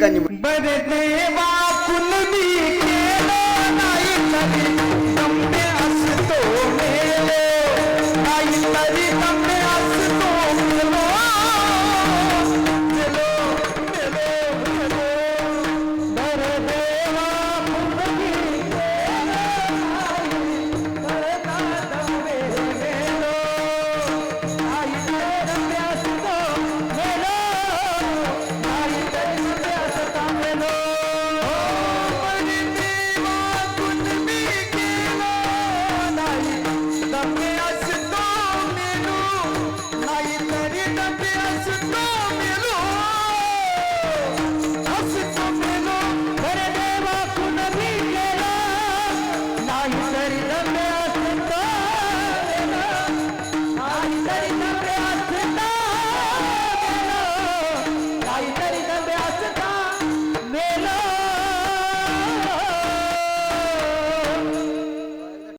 ठिकाणी असतो ஆய் சரிதமே ஆசை தாய் சரிதமே